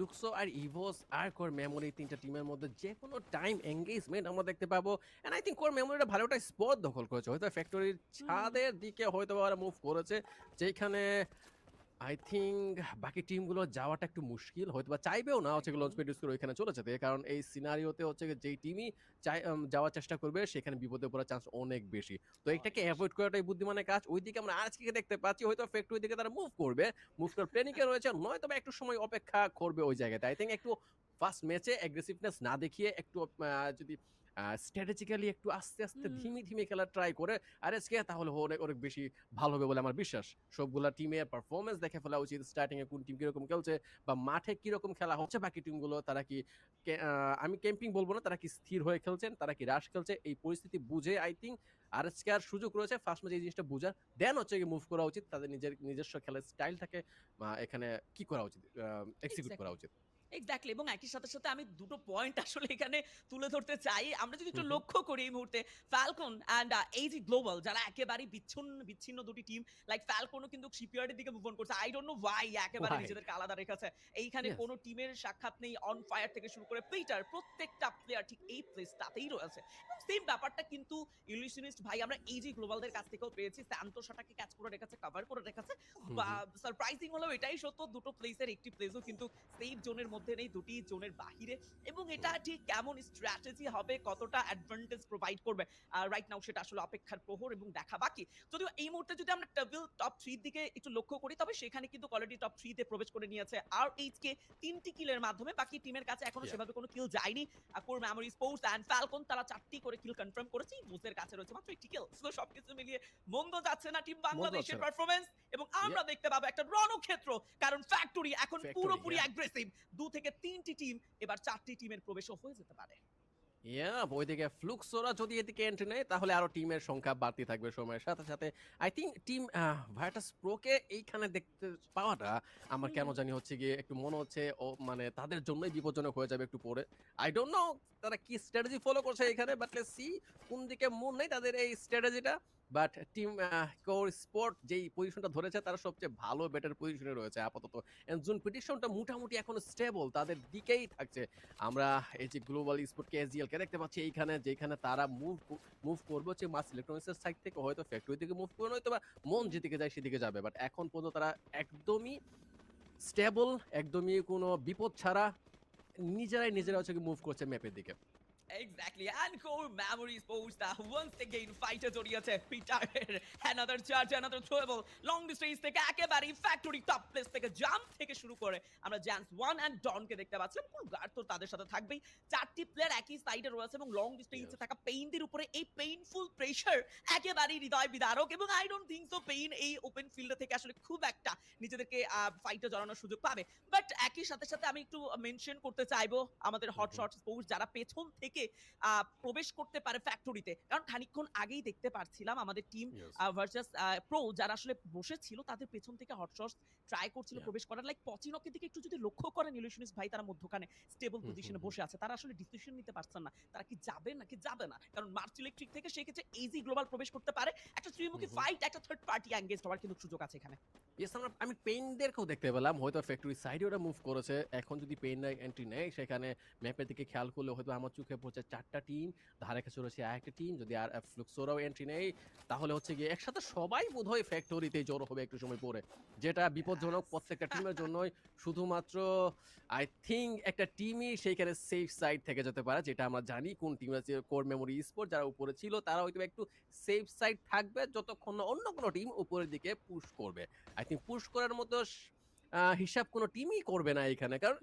Fluxo আর Evos আর Core Memory তিনটা টিমের মধ্যে যে কোনো টাইম এঙ্গেজমেন্ট আমরা দেখতে পাবো। এন্ড আই থিঙ্ক কোর মেমোরিটা ভালো একটা স্পট দখল করেছে। হয়তো ফ্যাক্টরির ছাদের দিকে হয়তো ওরা মুভ করেছে, যেখানে আই থিঙ্ক বাকি টিমগুলো যাওয়াটা একটু মুশকিল হয়তো বা চাইবেও না হচ্ছে লঞ্চ প্যাড ইউজ করে ওইখানে চলে যেতে কারণ এই সিনারিওতে হচ্ছে যেই টিমই চাই যাওয়ার চেষ্টা করবে সেখানে বিপদে পড়ার চান্স অনেক বেশি। তো এটাকে অ্যাভয়েড করাটাই বুদ্ধিমানের কাজ। ওইদিকে আমরা আজকে দেখতে পাচ্ছি হয়তো ফ্যাক্টরি দিকে তারা মুভ করবে মুভ করার প্ল্যানিংয়ে রয়েছে নয়তো বা একটু সময় অপেক্ষা করবে ওই জায়গাতে। আই থিঙ্ক একটু ফার্স্ট ম্যাচে অ্যাগ্রেসিভনেস না দেখিয়ে একটু যদি স্ট্র্যাটেজিক্যালি একটু আস্তে আস্তে। ধীমে ধীমে খেলা ট্রাই করে আর এসকে তাহলে অনেক অনেক বেশি ভালো হবে বলে আমার বিশ্বাস। সবগুলা টিমের পারফরমেন্স দেখে ফেলা উচিত স্টার্টিং এ কোন টিম কীরকম খেলছে বা মাঠে কীরকম খেলা হচ্ছে বাকি টিমগুলো তারা কি আমি ক্যাম্পিং বলব না তারা কি স্থির হয়ে খেলছেন তারা কি রাশ খেলছে এই পরিস্থিতি বুঝে আই থিঙ্ক আর এসকে আর সুযোগ রয়েছে ফার্স্ট ম্যাচে এই জিনিসটা বুঝার। দেন হচ্ছে কি মুভ করা উচিত তাদের নিজের নিজস্ব খেলার স্টাইল স্টাইলটাকে এখানে কি করা উচিত এক্সিকিউট করা উচিত। এক্স্যাক্টলি এবং একই সাথে সাথে আমি দুটো পয়েন্ট আসলে এখানে তুলে ধরতে চাই। আমরা যদি একটু। লক্ষ্য করি এই মুহূর্তে ফ্যালকন অ্যান্ড এইজি গ্লোবাল যারা একেবারে বিচ্ছিন্ন বিচ্ছিন্ন দুটি টিম লাইক ফ্যালকনও কিন্তু শিপইয়ার্ডের দিকে মুভ অন করছে। আই ডোন্ট নো ওয়াই একেবারে? নিজেদেরকে আলাদা রেখেছে। এইখানে কোনো টিমের সাক্ষাৎ নেই অন ফায়ার থেকে শুরু করে পিটার প্রত্যেকটা প্লেয়ার ঠিক এই প্লেসটাতেই রয়েছে। সেম ব্যাপারটা কিন্তু ইলিউশনিস্ট ভাই আমরা এই যে গ্লোবালদের কাছ থেকেও পেয়েছি। স্যান্তোসাটাকে ক্যাচ করে রেখেছে কভার করে রেখেছে। বা সারপ্রাইজিং হলেও এটাই সত্য দুটো প্লেসের একটি প্লেসও কিন্তু সেফ জোনের মধ্যে নেই দুটি জোনের বাহিরে। এবং এটা ঠিক কেমন স্ট্র্যাটেজি হবে কতটা অ্যাডভান্টেজ প্রোভাইড করবে রাইট নাও সেটা আসলে অপেক্ষার প্রহর এবং দেখা বাকি। যদিও এই মুহূর্তে যদি আমরা টেবিল টপ থ্রির দিকে একটু লক্ষ্য করি তবে সেখানে কিন্তু কোয়ালিটি টপ থ্রিতে প্রবেশ করে নিয়েছে আর এইচ কে তিনটি কিলের মাধ্যমে। বাকি টিমের কাছে এখনও সেভাবে কোনো কিল যায়নি। Core Memory Sports and Falcon তারা চারটি করে কিল কনফার্ম করেছে। বুসের কাছে রয়েছে মাত্র একটি কিল তো সবকিছু মিলিয়ে মন্দ যাচ্ছে না টিম বাংলাদেশের পারফরমেন্স এবং আমরা দেখতে পাবো একটা রণক্ষেত্র। কারণ ফ্যাক্টরি এখন পুরোপুরি. অ্যাগ্রেসিভ দু থেকে তিনটি টিম এবার চারটি টিমের প্রবেশও হয়ে যেতে পারে। ইয়া ওইদিকে ফ্লুক্সোরা যদি এদিকে এন্ট্রি নেয় তাহলে আরও টিমের সংখ্যা বাড়তে থাকবে সময়ের সাথে সাথে। আই থিঙ্ক টিম ভাইটাস প্রোকে এইখানে দেখতে পাওয়াটা আমার কেন জানি হচ্ছে গিয়ে একটু মনে হচ্ছে ও মানে তাদের জন্যই বিপজ্জনক হয়ে যাবে একটু পরে। আই ডোন্ট নো তারা কি স্ট্র্যাটেজি ফলো করছে এখানে বাট সি কোন দিকে মন নেই তাদের এই স্ট্র্যাটেজিটা বাট টিম কোর স্পোর্ট যেই পজিশনটা ধরেছে, তারা সবচেয়ে ভালো বেটার পজিশনে রয়েছে আপাতত। জুন পিটিশনটা মোটামুটি এখন স্টেবল তাদের দিকেই থাকছে। আমরা এই যে গ্লোবাল স্পোর্ট কেজিএল কে দেখতে পাচ্ছি, এইখানে যেখানে তারা মুভ মুভ করবে হচ্ছে মাস ইলেকট্রনিক্সের সাইড থেকে, হয়তো ফ্যাক্টরি থেকে মুভ করবে নয়তো বা মন যেদিকে যায় সেদিকে যাবে। বাট এখন পর্যন্ত তারা একদমই স্টেবল একদমই কোনো বিপদ ছাড়া নিজেরাই নিজেরা হচ্ছে মুভ করছে ম্যাপের দিকে। Exactly, and core memories post that once again fighter জড়িয়েছে পিটারের another charge, another throwable long distance থেকে একেবারে ফ্যাক্টরি টপ প্লেস থেকে জাম্প থেকে শুরু করে আমরা জ্যান্স ওয়ান অ্যান্ড ডনকে দেখতে পাচ্ছিলাম কোন গার্ড তো তাদের সাথে থাকবেই। চারটি প্লেয়ার একই সাইডে রয়েছে এবং লং ডিস্টেন্সে থাকা পেইনদের উপরে এই পেইনফুল প্রেশার একেবারেই হৃদয় বিদারক এবং I don't think so Pain এই ওপেন ফিল্ডে থেকে আসলে খুব একটা নিজেদেরকে ফাইটে জড়ানোর সুযোগ পাবে। বাট একই সাথে সাথে আমি একটু মেনশন করতে চাইব আমাদের হট। শট স্পোর্টস যারা পেছন থেকে আহ, প্রবেশ করতে পারে ফ্যাক্টরিতে কারণ খানিকক্ষণ আগেই দেখতে পারছিলাম আমাদের টিম ভার্সাস প্রো যারা আসলে বসেছিল তাদের পেছন থেকে হট ট্রাই করছিল প্রবেশ করার। লাইক পচিনকের দিকে একটু যদি লক্ষ্য করেন ইলিউশনিস্ট ভাই তারা মধ্যখানে স্টেবল পজিশনে বসে আছে। তারা আসলে ডিসিশন নিতে পারছেন না। তারা কি যাবে নাকি যাবে না? কারণ মার্চ ইলেকট্রিক থেকে সেক্ষেত্রে ইজি গ্লোবাল প্রবেশ করতে পারে। একটা ত্রিমুখী। ফাইট একটা থার্ড পার্টি এঙ্গেজ হওয়ার কিন্তু সুযোগ আছে এখানে। ইয়েস আমরা আমি পেইনদেরকেও দেখতে পেলাম। হয়তো ফ্যাক্টরি সাইডে ওরা মুভ করেছে। এখন যদি পেইন এন্ট্রি নেয় সেখানে ম্যাপের দিকে খেয়াল করলে হয়তো আমার চোখে পড়ছে চারটা টিম, ধারে কাছে রয়েছে একটা টিম, যদি আর ফ্লুক্সোরাও এন্ট্রি নেই, তাহলে হচ্ছে গিয়ে একসাথে সবাই বোধহয় ফ্যাক্টরিতে জড়ো হবে একটু সময় পরে। যেটা বিপজ্জনক প্রত্যেকটা টিমের জন্যই, শুধুমাত্র আই থিঙ্ক একটা টিমই সেইখানে সেফ সাইড থেকে যেতে পারে, যেটা আমরা জানি কোন টিম আছে কোর মেমোরি স্পোর্ট যারা উপরে ছিল, তারা হয়তো একটু সেফ সাইড থাকবে, যতক্ষণ না অন্য কোনো টিম উপরের দিকে পুশ করবে। আই থিঙ্ক পুশ করার মতো হিসাব কোনো টিমই করবে না এখানে। কারণ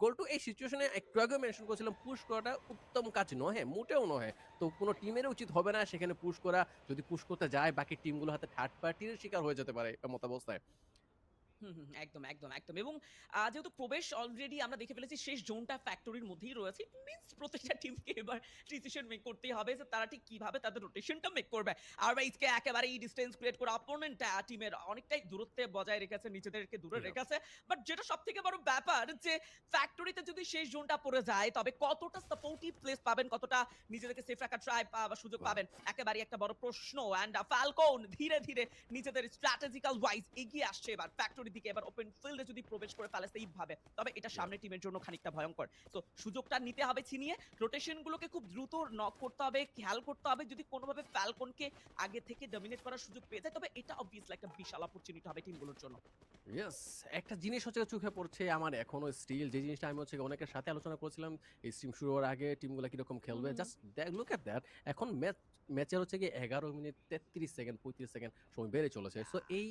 গোলটু এই সিচুয়েশনে একটু আগে মেনশন করেছিলাম পুশ করাটা উত্তম কাজ নহে মোটেও নহে তো কোনো টিমের উচিত হবে না সেখানে পুশ করা। যদি পুশ করতে যায় বাকি টিমগুলো হাতে থার্ড পার্টির শিকার হয়ে যেতে পারে এমত অবস্থায়। হুম, হুম, একদম একদম একদম। এবং যেহেতু প্রবেশ অলরেডি আমরা দেখে ফেলেছি শেষ জোনটা ফ্যাক্টরির মধ্যেই রয়েছে মিন্স প্রত্যেকটা টিমকে এবার ডিসিশন মেক করতেই হবে যে তারা ঠিক কীভাবে তাদের রোটেশনটা মেক করবে। আর এইচকে একেবারে এই ডিস্টেন্স ক্রিয়েট করে অপোনেন্ট টিমের অনেকটাই দূরত্বে বজায় রেখেছে নিজেদেরকে দূরে রেখেছে। বাট যেটা সব থেকে বড় ব্যাপার যে ফ্যাক্টরিতে যদি শেষ জোনটা পড়ে যায় তবে কতটা সাপোর্টিভ প্লেস পাবেন কতটা নিজেদেরকে সেফ রাখার ট্রাই বা সুযোগ পাবেন একেবারে একটা বড় প্রশ্ন। অ্যান্ড ফ্যালকন ধীরে ধীরে নিজেদের স্ট্র্যাটেজিক্যাল ওয়াইজ এগিয়ে আসছে এবার ফ্যাক্টরি দিকে এবার ওপেন ফিল্ডে যদি প্রবেশ করে ফেলে সেই ভাবে তবে এটা সামনে টিমের জন্য খানিকটা ভয়ঙ্কর। তো সুযোগটা নিতে হবে ছিনিয়ে। রোটেশন গুলোকে খুব দ্রুত নক করতে হবে খেয়াল করতে হবে যদি কোনোভাবে ফ্যালকনকে আগে থেকে ডমিনেট করার সুযোগ পেয়ে যায় তবে এটা অবভিয়াসলি একটা বিশাল অপরচুনিটি হবে টিমগুলোর জন্য। ইয়েস একটা জিনিস হচ্ছে চোখে পড়ছে আমার এখনও স্টিল যে জিনিসটা আমি হচ্ছে অনেকের সাথে আলোচনা করেছিলাম এই স্ট্রিম শুরু হওয়ার আগে টিমগুলো কীরকম খেলবে। জাস্ট লুক এট দ্যাট এখন ম্যাচ ম্যাচের হচ্ছে কি এগারো মিনিট তেত্রিশ সেকেন্ড পঁয়ত্রিশ সেকেন্ড সময় বেড়ে চলেছে। সো এই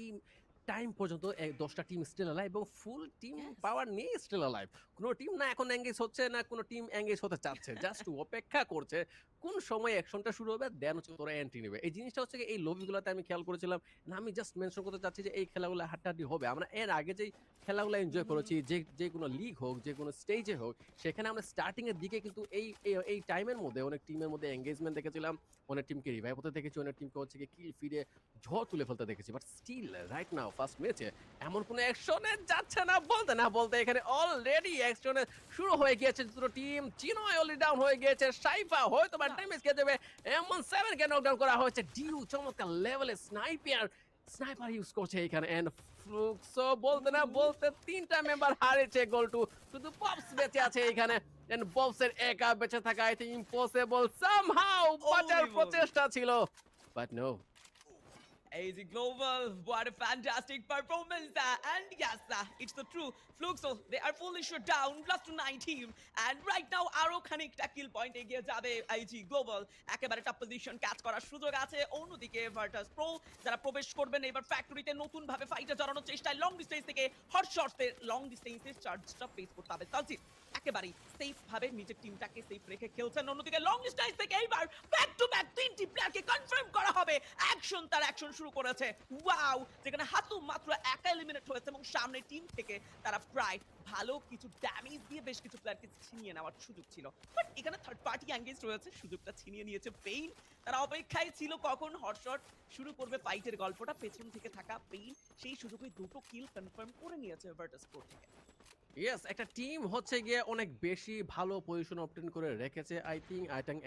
টাইম পর্যন্ত দশটা টিম স্টিল অ্যালাইভ এবং ফুল টিম পাওয়ার নিয়ে স্টিল অ্যালাইভ কোনো টিম না এখন এঙ্গেজ হচ্ছে না কোনো টিম এঙ্গেজ হতে চাচ্ছে। জাস্ট অপেক্ষা করছে। কোন সময় অ্যাকশনটা শুরু হবে দেন হচ্ছে তোরা এন্ট্রি নেবে। এই জিনিসটা হচ্ছে এই লবিগুলোতে আমি খেয়াল করেছিলাম না, আমি জাস্ট মেনশন করতে চাচ্ছি যে এই খেলাগুলো হাড্ডাহাড্ডি হবে। আমরা এর আগে যেই খেলাগুলো এনজয় করেছি, যে যে কোনো লিগ হোক, যে কোনো স্টেজে হোক, সেখানে আমরা স্টার্টিং এর দিকে কিন্তু এই, এই- টাইমের মধ্যে, অনেক টিমের মধ্যে এঙ্গেজমেন্ট দেখেছিলাম, অনেক টিমকে রিভাইভ হতে দেখেছি, অনেক টিমকে হচ্ছে কি কিল ফিরে ঝড় তুলে ফেলতে দেখেছি। But still right now first ম্যাচে এমন কোনো অ্যাকশনে যাচ্ছে না, বলতে না বলতে এখানে অলরেডি অ্যাকশনে শুরু হয়ে গিয়েছে দুটো টিম চিনো অলরেডি ডাউন হয়ে গিয়েছে সাইফা হয়তো বা ড্যামেজ কে দেবে এমন সেভেন কে নকডাউন করা হয়েছে ডিউ চমৎকার লেভেলে স্নাইপার স্নাইপার ইউজ করছে এখানে এন্ড ফ্লুক্সো বলতে না বলতে তিনটা মেম্বার হারেছে গোল টু শুধু পপস বেঁচে আছে এখানে এন্ড পপসের একা বেঁচে থাকা আই থিং ইম্পসিবল সামহাউ বাঁচার প্রচেষ্টা ছিল। But no AZ Global, what a fantastic performance. Uh, and yes, uh, it's the true. Fluxo, they are fully shut down, plus to nine team. And right now, আরও খানিকটা কিল point এগিয়ে যাবে IG Global একেবারে top position catch করার সুযোগ আছে অন্যদিকে Virtus pro যারা প্রবেশ করবেন এবার ফ্যাক্টরিতে নতুন ভাবে ফাইটে জড়ানোর চেষ্টায় লং ডিস্টেন্স থেকে হট শর্টসে লং ডিস্টেন্সে চার্জটা ফেস করতে হবে তালজিৎ একেবারেই সেফ ভাবে নিজের টিমটাকে সেফ রেখে খেলছেন অন্যদিকে লং ডিস্টেন্স থেকে এইবার ব্যাক অ্যাকশন তার অ্যাকশন শুরু করেছে। ওয়াও যেখানে হাতু মাত্র একা এলিমিনেট হয়েছে এবং সামনে টিম থেকে তারা প্রায় ভালো কিছু ড্যামেজ দিয়ে বেশ কিছু প্লেয়ারকে ছিনিয়ে নেওয়ার সুযোগ ছিল। বাট এখানে থার্ড পার্টি এঙ্গেজ রয়েছে, সুযোগটা ছিনিয়ে নিয়েছে পেইন তারা অপেক্ষায় ছিল কখন হটশট শুরু করবে ফাইটের গল্পটা, পেছন থেকে থাকা পেইন সেই সুযোগে দুটো কিল কনফার্ম করে নিয়েছে ভার্টাস প্রো থেকে। ইয়েস একটা টিম হচ্ছে গিয়ে অনেক বেশি ভালো পজিশন অবটেন করে রেখেছে আই থিঙ্ক আই থিঙ্ক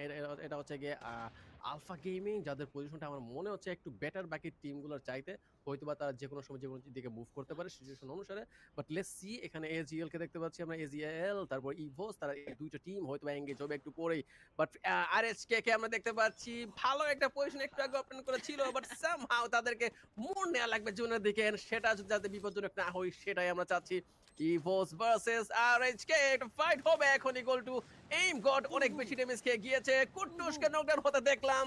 এটা হচ্ছে গিয়ে আলফা গেমিং যাদের পজিশনটা আমার মনে হচ্ছে একটু বেটার বাকি টিমগুলোর চাইতে। হয়তো বা তারা যে কোনো সময় যে কোনো দিকে মুভ করতে পারে সিচুয়েশন অনুসারে বাট লেস সি এখানে এজিএল কে দেখতে পাচ্ছি আমরা এজিএল তারপর ইভোস তারা এই দুইটা টিম হয়তো বা এঙ্গেজ হবে একটু পরেই বাট আর এস কে কে আমরা দেখতে পাচ্ছি, ভালো একটা পজিশন একটু আগে ওপেন করেছিল বাট সামহাও তাদেরকে মোড় নেওয়া লাগবে জুনের দিকে সেটা যাতে বিপজ্জনক না হয়, সেটাই আমরা চাচ্ছি ইভোস ভার্সেস আরএইচকে একটা ফাইট হবে এখন ইকুয়াল টু এইম গড অনেক বেশি ড্যামেজ খেয়ে গিয়েছে কুট্টুসকে নকডাউন হতে দেখলাম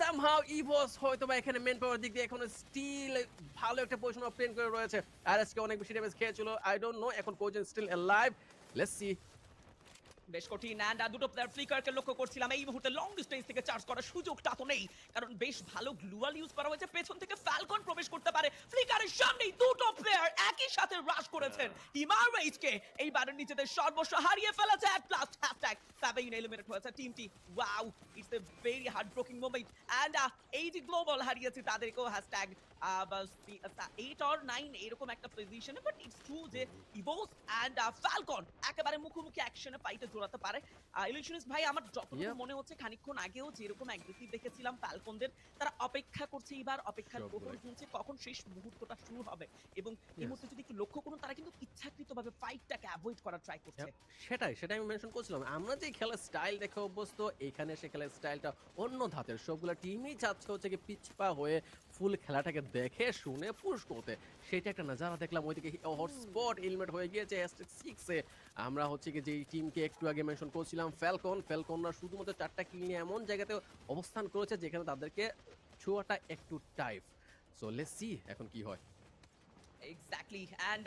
সামহাউ ইভোস হয়তো বা এখানে মেন পাওয়ার দিক দিয়ে এখনও স্টিল ভালো একটা পজিশন অবটেন করে রয়েছে। আর এসকে অনেক বেশি ড্যামেজ খেয়েছিল। আই ডোন্ট নো এখন Kozen still live let's see বেশ কঠিন অ্যান্ড দুটো প্লেয়ার ফ্লিকারকে লক্ষ্য করছিলাম। এই মুহূর্তে লং ডিস্টেন্স থেকে চার্জ করার সুযোগটা তো নেই কারণ বেশ ভালো গ্লুয়াল ইউজ করা হয়েছে। পেছন থেকে ফ্যালকন প্রবেশ করতে পারে। ফ্লিকারের সামনেই দুটো প্লেয়ার একই সাথে রাশ করেছেন। টিমার কে এইবারের নিজেদের সর্বস্ব হারিয়ে ফেলেছে অ্যাট লাস্ট হ্যাশট্যাগ সাবেইন এলিমিনেট হয়েছে টিমটি wow it's a very heartbreaking moment and এই যে গ্লোবাল হারিয়েছে তাদেরকেও হ্যাশট্যাগ এইট অর নাইন এরকম একটা পজিশনে বাট ইটস ট্রু যে ইভোস অ্যান্ড ফ্যালকন একেবারে মুখোমুখি অ্যাকশনে ফাইটে পারে। ভাই আমার যতটুকু মনে হচ্ছে খানিকক্ষণ আগেও যেরকম অ্যাগ্রেসিভ দেখেছিলাম ফ্যালকনদের তারা অপেক্ষা করছে এবার অপেক্ষার Sure, প্রহর গুনছে কখন শেষ মুহূর্তটা শুরু হবে এবং এই মুহূর্তে যদি একটু লক্ষ্য করুন তারা কিন্তু ইচ্ছাকৃতভাবে ফাইটটাকে অ্যাভয়েড করার ট্রাই করছে। সেটাই সেটাই আমি মেনশন করছিলাম। আমরা যে খেলার স্টাইল দেখে অভ্যস্ত এখানে সে খেলার স্টাইলটা অন্য ধাতের সবগুলো টিমই চাচ্ছে হচ্ছে কি পিছপা হয়ে ফুল খেলাটাকে দেখে, শুনে পুশ করতে। সেটা একটা নাজারা দেখলাম ওইদিকে হটস্পট হেলমেট হয়ে গিয়েছে সিক্সে আমরা হচ্ছে কি যে টিমকে একটু আগে মেনশন করছিলাম ফ্যালকন ফ্যালকনরা শুধুমাত্র চারটা কিল নিয়ে এমন জায়গাতে অবস্থান করেছে যেখানে তাদেরকে ছোঁয়াটা একটু টাইপ সো লেটস সি এখন কি হয়। Exactly and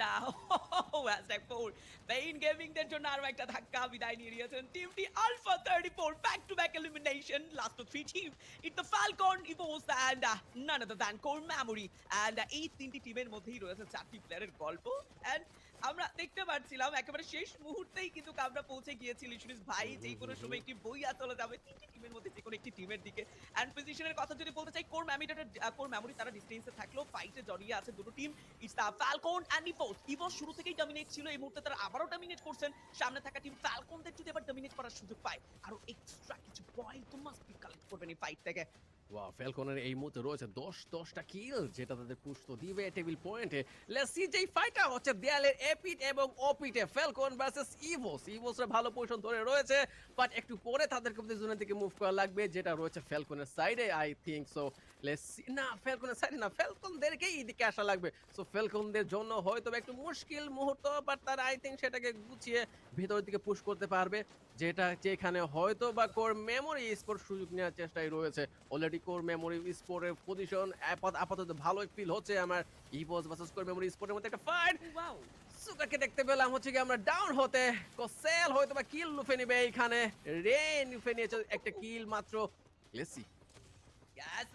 hashtag four Pain Gaming দের জন্য আরও একটা ধাক্কা বিদায় নিয়ে নিয়েছেন টিমটি Alpha thirty four back to back elimination last three team it the Falcon Evos and none other than Core Memory and এই তিনটি টিমের মধ্যেই রয়েছে চারটি প্লেয়ারের গল্প অ্যান্ড আমরা দেখতে পাচ্ছিলাম একেবারে শেষ মুহূর্তেই কিন্তু আমরা পৌঁছে গিয়েছি লিশনিস ভাই যে কোনো সময় একটি বইয়া চলে যাবে তিনটি টিমের মধ্যে যে কোনো একটি টিমের দিকে। অ্যান্ড পজিশনের কথা যদি বলতে চাই কোর ম্যামিটার কোর মেমোরি তারা ডিস্টেন্সে থাকলেও ফাইটে জড়িয়ে আছে দুটো team it's the Falcon and Evos Evos শুরু থেকেই ডমিনেট ছিল এই মুহূর্তে তারা আবারও ডমিনেট করছেন। সামনে থাকা টিম ফ্যালকনদের যদি এবার ডমিনেট করার সুযোগ পায় আরও এক্সট্রা কিছু পয়েন্ট তো মাস্ট বি কালেক্ট করবেন এই ফাইট থেকে। ওয়াও ফ্যালকনের এই মুহূর্তে রয়েছে দশ, দশটা কিল যেটা তাদের তো দিবে টেবিল পয়েন্টে লেসি যেই ফাইটটা হচ্ছে দেয়ালের এপিট এবং অপিটে ফ্যালকন ভার্সেস ইভোস ইভোসের ভালো পজিশন ধরে রয়েছে বাট একটু পরে তাদেরকে জোনের দিকে মুভ করা লাগবে, যেটা রয়েছে ফ্যালকনের সাইডে আই থিঙ্ক সো লেসি না ফ্যালকনের সাইডে না ফ্যালকনদেরকেই এদিকে আসা লাগবে। সো ফ্যালকনদের জন্য হয়তো একটু মুশকিল মুহূর্ত বাট তারা আই থিঙ্ক সেটাকে গুছিয়ে ভেতরের দিকে পুশ করতে পারবে, যেটা, যেখানে হয়তো বা কোর মেমোরি স্পোর্ট সুযোগ নেওয়ার চেষ্টায় রয়েছে। অলরেডি কোর মেমোরি পজিশন আপাতত ভালোই ফিল হচ্ছে আমার ইভোস ভার্সেস কোর মেমোরি মধ্যে একটা ফাইট ওয়াও সুকাকে দেখতে পেলাম হচ্ছে কি আমরা ডাউন হতে কোসেল হয়তো বা কিল লুফে নেবে এইখানে। রেন লুফে নিয়েছে একটা কিল মাত্র। লেসি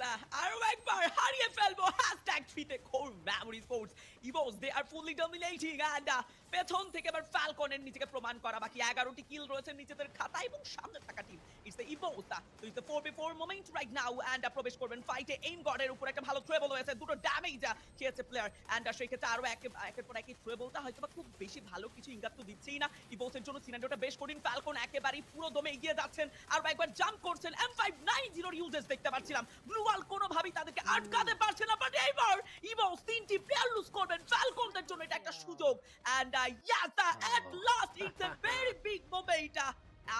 uh, আরও একবার হারিয়ে ফেলব হ্যাশট্যাগ থ্রিতে Core Memory Sports Evos they are fully dominating and পেছন থেকে এবার ফ্যালকনের নিজেকে প্রমাণ করা। বাকি এগারোটি কিল রয়েছে নিজেদের খাতা এবং সামনে থাকা টিম দ্য ইভোস তো it's the four B four moment right now and প্রবেশ করবেন ফাইটে এইম গডের উপর একটা ভালো ট্রেবল হয়েছে দুটো ড্যামেজ খেয়েছে প্লেয়ার অ্যান্ড সেই ক্ষেত্রে আরও এক, একের পর এক ট্রেবলটা হয়তো বা খুব বেশি ভালো কিছু ইঙ্গাত তো দিচ্ছেই না। ইভোসের জন্য সিনারিওটা বেশ কঠিন। ফ্যালকন একেবারেই পুরো দমে এগিয়ে যাচ্ছেন। আর একবার জাম্প করছেন। এম ফাইভ নাইন জিরোর ইউজেস দেখতে পাচ্ছিলাম। ব্লু ওয়াল কোনোভাবেই তাদেরকে আটকাতে পারছে না বাট এইবার ইভোস তিনটি প্লেয়ার লুজ করবেন ফ্যালকনদের জন্য এটা একটা সুযোগ। And yes the at last it's a very big moment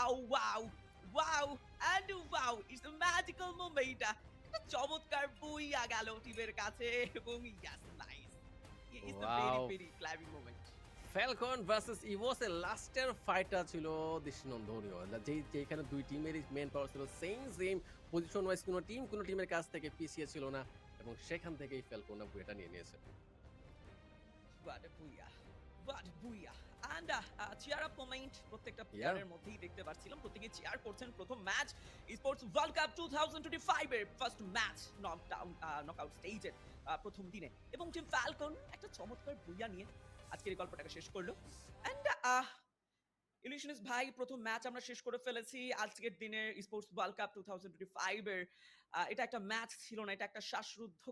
aw wow wow and wow it's a magical moment একটা চমৎকার বইয়া গেল টিমের কাছে এবং yes nice it's a very very clutching moment Falcon versus Evos এর লাস্টের ফাইটটা ছিল দৃষ্টিনন্দনীয় যেই যেখানে দুই টিমেরই মেন পাওয়ার ছিল সেম সেম পজিশন ওয়াইজ কোনো টিম কোনো টিমের কাছ থেকে পিছিয়ে ছিল না এবং সেখান থেকেই ফ্যালকনরা বুয়েটা নিয়ে নিয়েছে। What a booyah. What Uh, cheer up moment প্রত্যেকটা প্লেয়ারের মধ্যেই দেখতে পাচ্ছিলাম প্রত্যেকে চিয়ার করছেন। প্রথম ম্যাচ স্পোর্টস ওয়ার্ল্ড কাপ 2025 এর ফার্স্ট ম্যাচ নকডাউন নকআউট স্টেজের প্রথম দিনে। এবং টিম ফ্যালকন একটা চমৎকার বুইয়া নিয়ে আজকের এই গল্পটাকে শেষ করল। এন্ড ইলিশনিস ভাই প্রথম ম্যাচ আমরা শেষ করে ফেলেছি আজকের দিনের স্পোর্টস ওয়ার্ল্ড কাপ 2025 এর আহ, এটা একটা ম্যাচ ছিল না এটা একটা শ্বাসরুদ্ধ